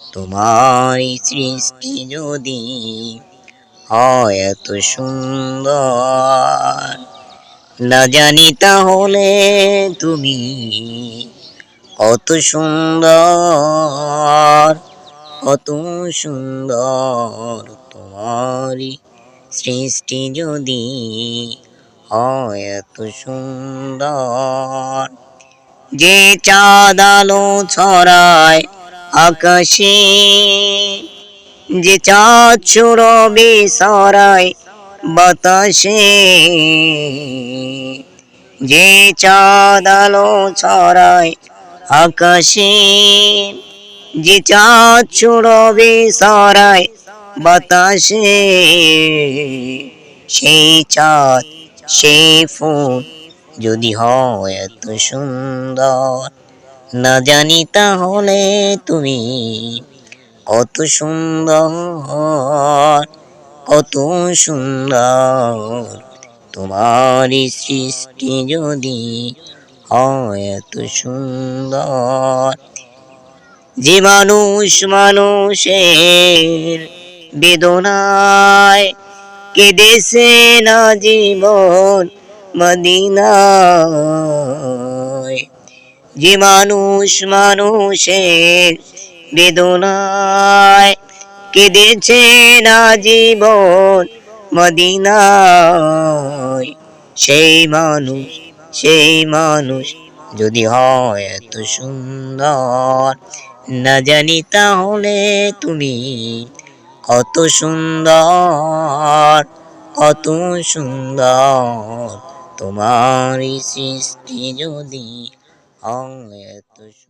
তোমার সৃষ্টি যদি হয় এত সুন্দর। না জানি তাহলে তুমি কত সুন্দর কত সুন্দর তোমারই সৃষ্টি যদি হয় এত সুন্দর। যে চাঁদ আলো ছড়ায় আকাশে যে চাঁদ সুরবে সরায় বাতাসে, যে চাঁদ আলো ছড়ায় আকাশে, যে চাঁদ সুরবে সরায় বাতাসে, সেই চাঁদ, সেই ফুল যদি হয় এত সুন্দর। না জানি তাহলে তুমি কত সুন্দর কত সুন্দর তোমার সৃষ্টি যদি হয় এত সুন্দর। যে মানুষ মানুষের বেদনায় কেঁদেছে না জীবন মদিনায়। যে মানুষ মানুষের বেদনায় কেঁদেছে না জীবন মদিনায়। সেই মানুষ সেই মানুষ যদি হয় এত সুন্দর, না জানি তাহলে তুমি কত সুন্দর কত সুন্দর তোমার সৃষ্টি যদি ang letters